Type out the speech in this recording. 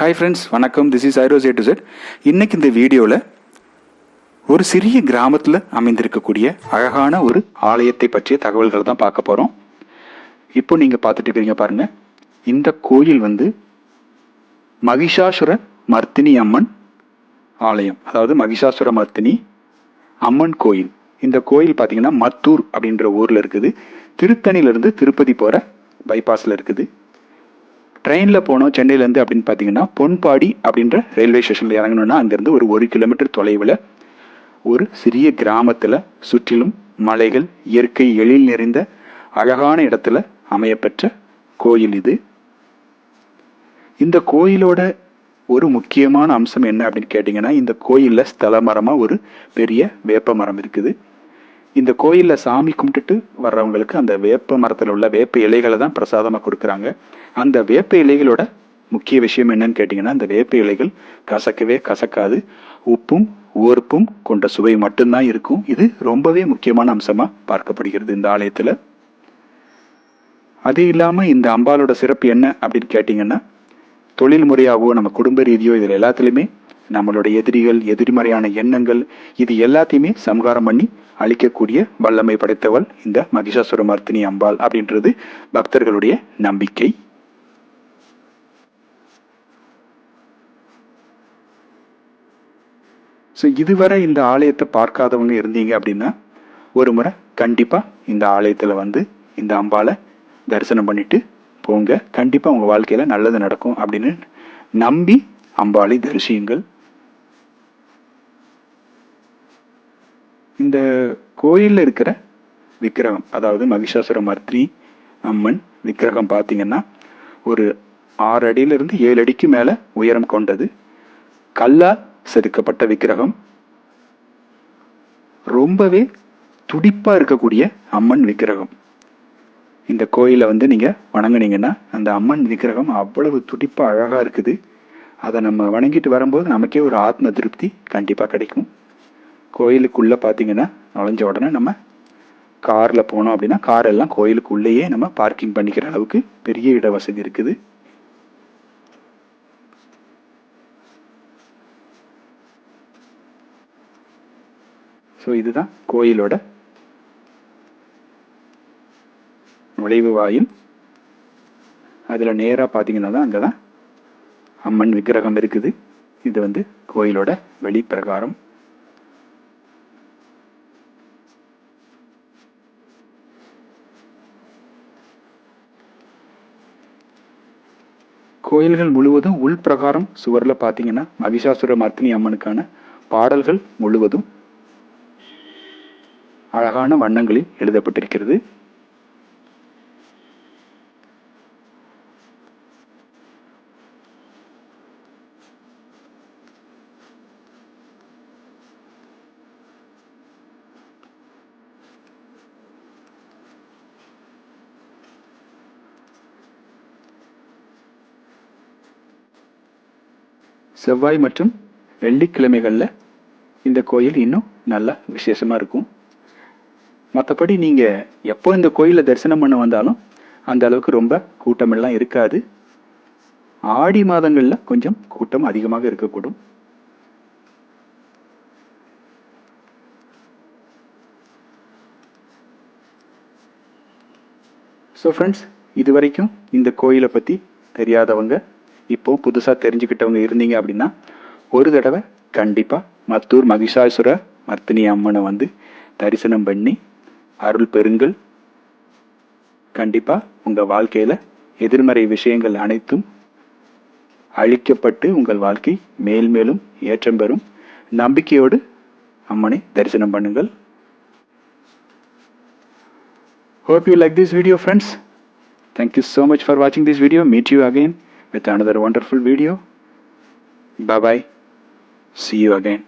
Hi friends வணக்கம். This is ஐரோஸ் A to Z இன்னைக்கு இந்த வீடியோவில் ஒரு சிறிய கிராமத்தில் அமைந்திருக்கக்கூடிய அழகான ஒரு ஆலயத்தை பற்றிய தகவல்கள் தான் பார்க்க போகிறோம் இப்போ நீங்கள் பார்த்துட்டு இருக்கிறீங்க பாருங்கள் இந்த கோயில் வந்து மகிஷாசுர மர்த்தினி அம்மன் ஆலயம். அதாவது மகிஷாசுர மர்த்தினி அம்மன் கோயில். இந்த கோயில் பார்த்தீங்கன்னா மத்தூர் அப்படின்ற ஊரில் இருக்குது. திருத்தணியிலிருந்து திருப்பதி போகிற பைபாஸில் இருக்குது. ட்ரெயினில் போனோம் சென்னையிலேருந்து அப்படின்னு பார்த்தீங்கன்னா பொன்பாடி அப்படின்ற ரயில்வே ஸ்டேஷனில் இறங்கணும்னா அங்கேருந்து ஒரு ஒரு கிலோமீட்டர் தொலைவில் ஒரு சிறிய கிராமத்தில் சுற்றிலும் மலைகள் இயற்கை எழில் நிறைந்த அழகான இடத்துல அமையப்பெற்ற கோயில் இது. இந்த கோயிலோட ஒரு முக்கியமான அம்சம் என்ன அப்படின்னு கேட்டிங்கன்னா இந்த கோயிலில் ஸ்தல மரமாக ஒரு பெரிய வேப்ப மரம் இருக்குது. இந்த கோயிலில் சாமி கும்பிட்டுட்டு வர்றவங்களுக்கு அந்த வேப்ப மரத்தில் உள்ள வேப்ப இலைகளை தான் பிரசாதமாக கொடுக்குறாங்க. அந்த வேப்ப இலைகளோட முக்கிய விஷயம் என்னன்னு கேட்டிங்கன்னா அந்த வேப்ப இலைகள் கசக்கவே கசக்காது. உப்பும் ஓர்ப்பும் கொண்ட சுவை மட்டும்தான் இருக்கும். இது ரொம்பவே முக்கியமான அம்சமாக பார்க்கப்படுகிறது இந்த ஆலயத்தில். அது இல்லாமல் இந்த அம்பாலோட சிறப்பு என்ன அப்படின்னு கேட்டிங்கன்னா தொழில் முறையாகவோ நம்ம குடும்ப ரீதியோ இதில் எல்லாத்துலேயுமே நம்மளுடைய எதிரிகள் எதிர்மறையான எண்ணங்கள் இது எல்லாத்தையுமே சம்காரம் பண்ணி அழிக்கக்கூடிய வல்லமை படைத்தவள் இந்த மகிஷாசுர மர்த்தினி அம்பாள் அப்படின்றது பக்தர்களுடைய நம்பிக்கை. ஸோ இதுவரை இந்த ஆலயத்தை பார்க்காதவங்க இருந்தீங்க அப்படின்னா ஒரு முறை கண்டிப்பாக இந்த ஆலயத்தில் வந்து இந்த அம்பாளை தரிசனம் பண்ணிட்டு போங்க. கண்டிப்பாக உங்கள் வாழ்க்கையில் நல்லது நடக்கும் அப்படின்னு நம்பி அம்பாளை தரிசியுங்கள். இந்த கோயிலில் இருக்கிற விக்கிரகம் அதாவது மகிஷாசுர மர்த்தினி அம்மன் விக்கிரகம் பார்த்தீங்கன்னா ஒரு ஆறு அடியிலிருந்து ஏழு அடிக்கு மேலே உயரம் கொண்டது. கல்லால் செதுக்கப்பட்ட விக்கிரகம். ரொம்பவே துடிப்பாக இருக்கக்கூடிய அம்மன் விக்கிரகம். இந்த கோயிலை வந்து நீங்கள் வணங்குனீங்கன்னா அந்த அம்மன் விக்கிரகம் அவ்வளவு துடிப்பாக அழகாக இருக்குது. அதை நம்ம வணங்கிட்டு வரும்போது நமக்கே ஒரு ஆத்ம திருப்தி கண்டிப்பாக கிடைக்கும். கோயிலுக்குள்ளே பார்த்தீங்கன்னா நுழைஞ்ச உடனே நம்ம காரில் போனோம் அப்படின்னா கார் எல்லாம் கோயிலுக்குள்ளேயே நம்ம பார்க்கிங் பண்ணிக்கிற அளவுக்கு பெரிய இட வசதி இருக்குது. ஸோ இதுதான் கோயிலோட நுழைவு வாயில். அதில் நேராக பார்த்தீங்கன்னா தான் அங்கே தான் அம்மன் விக்கிரகம் இருக்குது. இது வந்து கோயிலோட வெளிப்பிரகாரம். கோயில்கள் முழுவதும் உள்பிரகாரம் சுவரில் பார்த்தீங்கன்னா மகிஷாசுர மர்த்தினி அம்மனுக்கான பாடல்கள் முழுவதும் அழகான வண்ணங்களில் எழுதப்பட்டிருக்கிறது. செவ்வாய் மற்றும் வெள்ளிக்கிழமைகளில் இந்த கோயில் இன்னும் நல்லா விசேஷமாக இருக்கும். மற்றபடி நீங்கள் எப்போ இந்த கோயிலில் தரிசனம் பண்ண வந்தாலும் அந்த அளவுக்கு ரொம்ப கூட்டமெல்லாம் இருக்காது. ஆடி மாதங்களில் கொஞ்சம் கூட்டம் அதிகமாக இருக்கக்கூடும். ஸோ ஃப்ரெண்ட்ஸ் இது வரைக்கும் இந்த கோயிலை பற்றி தெரியாதவங்க இப்போ புதுசாக தெரிஞ்சுக்கிட்டவங்க இருந்தீங்க அப்படின்னா ஒரு தடவை கண்டிப்பாக மத்தூர் மகிஷாசுர மர்த்தினி அம்மனை வந்து தரிசனம் பண்ணி அருள் பெறுங்கள் கண்டிப்பாக உங்கள் வாழ்க்கையில் எதிர்மறை விஷயங்கள் அனைத்தும் அழிக்கப்பட்டு உங்கள் வாழ்க்கை மேல் மேலும் ஏற்றம் பெறும் நம்பிக்கையோடு அம்மனை தரிசனம் பண்ணுங்கள் Hope you like this video friends. Thank you so much for watching this video. Meet you again with another wonderful video. Bye bye. See you again.